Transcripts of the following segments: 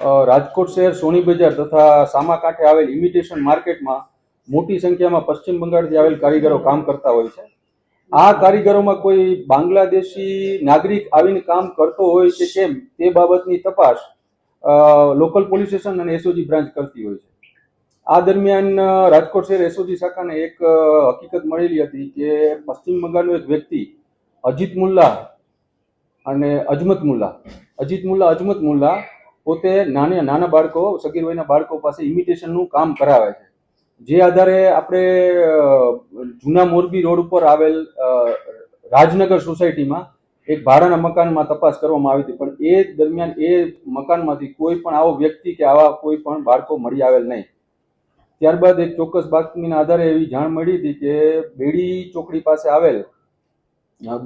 રાજકોટ શહેર સોની બજાર તથા સામાકાંઠે આવેલ ઇમિટેશન માર્કેટમાં મોટી સંખ્યામાં પશ્ચિમ બંગાળથી આવેલ કારીગરો કામ કરતા હોય છે. આ કારીગરોમાં કોઈ બાંગ્લાદેશી નાગરિક આવીને કામ કરતો હોય કે કેમ તે બાબતની તપાસ લોકલ પોલીસ સ્ટેશન અને એસઓજી બ્રાન્ચ કરતી હોય છે. આ દરમિયાન રાજકોટ શહેર એસઓજી શાખાને એક હકીકત મળેલી હતી કે પશ્ચિમ બંગાળનો એક વ્યક્તિ, અજીત મુલ્લા અને અજમત મુલ્લા, અજીત મુલ્લા, અજમત મુલ્લા પોતે નાના નાના બાળકો, સગીર વયના બાળકો પાસે ઇમિટેશનનું કામ કરાવે છે. જે આધારે આપણે જૂના મોરબી રોડ ઉપર આવેલ રાજનગર સોસાયટીમાં એક ભાડાના મકાનમાં તપાસ કરવામાં આવી હતી. પણ એ દરમિયાન એ મકાનમાંથી કોઈ પણ આવો વ્યક્તિ કે આવા કોઈ પણ બાળકો મળી આવેલ નહીં. ત્યારબાદ એક ચોક્કસ બાતમીના આધારે એવી જાણ મળી હતી કે બેડી ચોકડી પાસે આવેલ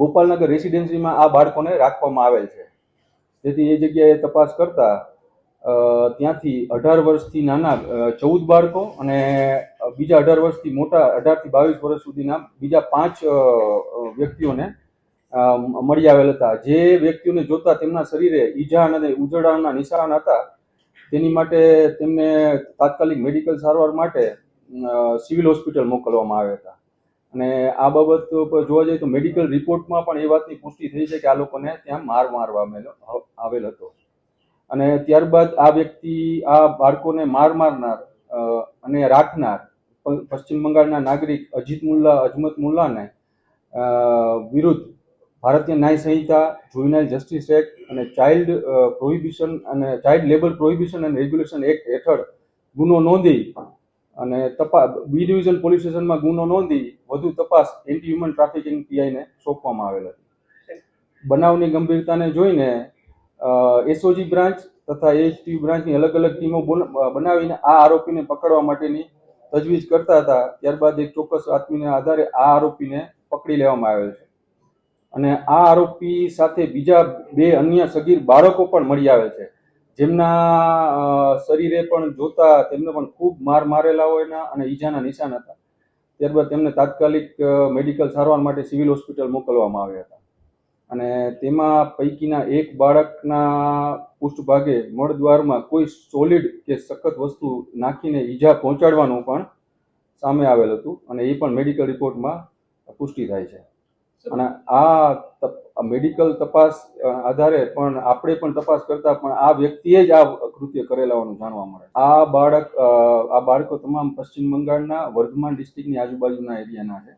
ગોપાલનગર રેસિડેન્સીમાં આ બાળકોને રાખવામાં આવેલ છે. તેથી એ જગ્યાએ તપાસ કરતા ત્યાંથી અઢાર વર્ષથી નાના ચૌદ બાળકો અને બીજા અઢાર વર્ષથી મોટા અઢારથી બાવીસ વર્ષ સુધીના બીજા પાંચ વ્યક્તિઓને મળી આવેલ હતા. જે વ્યક્તિઓને જોતા તેમના શરીરે ઈજા અને ઉજળાના નિશાન હતા, તેની માટે તેમને તાત્કાલિક મેડિકલ સારવાર માટે સિવિલ હોસ્પિટલ મોકલવામાં આવ્યા હતા. અને આ બાબત પર જોવા જઈએ તો મેડિકલ રિપોર્ટમાં પણ એ વાતની પુષ્ટિ થઈ છે કે આ લોકોને ત્યાં માર મારવામાં આવેલ હતો. અને ત્યારબાદ આ વ્યક્તિ આ બાળકોને માર મારનાર અને રાખનાર પશ્ચિમ બંગાળના નાગરિક અજીત મુલ્લા અજમત મુલ્લાને વિરુદ્ધ Bharatiya Nyaya Sanhita juvenile justice act અને ચાઇલ્ડ પ્રોહિબિશન અને child labour prohibition and regulation act હેઠળ ગુનો નોંધી અને તપાસ બી ડિવિઝન પોલીસ સ્ટેશનમાં ગુનો નોંધી વધુ તપાસ એન્ટી હ્યુમન ટ્રાફિકિંગ પીઆઈને સોંપવામાં આવેલ હતી. બનાવની ગંભીરતાને જોઈને એસઓજી બ્રાન્ચ તથા એએચટી બ્રાન્ચની અલગ અલગ ટીમો બનાવીને આ આરોપીને પકડવા માટેની તજવીજ કરતા હતા. ત્યારબાદ એક ચોક્કસ બાતમીના આધારે આ આરોપીને પકડી લેવામાં આવેલ છે. અને આ આરોપી સાથે બીજા બે અન્ય સગીર બાળકો પણ મળી આવે છે. જેમના શરીરે પણ જોતા તેમને પણ ખૂબ માર મારેલા હોયના અને ઈજાના નિશાન હતા. ત્યારબાદ તેમને તાત્કાલિક મેડિકલ સારવાર માટે સિવિલ હોસ્પિટલ મોકલવામાં આવ્યા હતા. અને તેમાં પૈકીના એક બાળકના પૃષ્ઠભાગે મળદ્વારમાં કોઈ સોલિડ કે સખત વસ્તુ નાખીને ઈજા પહોંચાડવાનું પણ સામે આવેલ હતું અને એ પણ મેડિકલ રિપોર્ટમાં પુષ્ટિ થાય છે. અને આ મેડિકલ તપાસ આધારે પણ આપણે પણ તપાસ કરતા પણ આ વ્યક્તિએ જ આ કૃત્ય કરેલા હોવાનું જાણવા મળે આ બાળક આ બાળકો તમામ પશ્ચિમ બંગાળના વર્ધમાન ડિસ્ટ્રિક્ટની આજુબાજુના એરિયાના છે.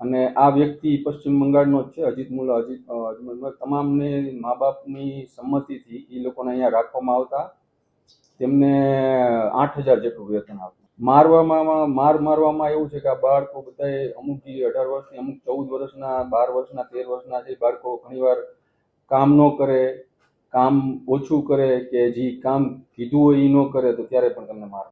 અને આ વ્યક્તિ પશ્ચિમ બંગાળનો જ છે, અજીત મુલ્લા અજીત તમામને મા બાપની સંમતિથી એ લોકોને અહીંયા રાખવામાં આવતા. તેમને આઠ હજાર જેટલું વેતન આપતું મારવામાં, માર મારવામાં એવું છે કે આ બાળકો બધાએ અમુક અઢાર વર્ષની અમુક ચૌદ વર્ષના, બાર વર્ષના, તેર વર્ષના જે બાળકો ઘણીવાર કામ ન કરે, કામ ઓછું કરે કે જે કામ કીધું હોય એ ન કરે તો ત્યારે પણ તમને માર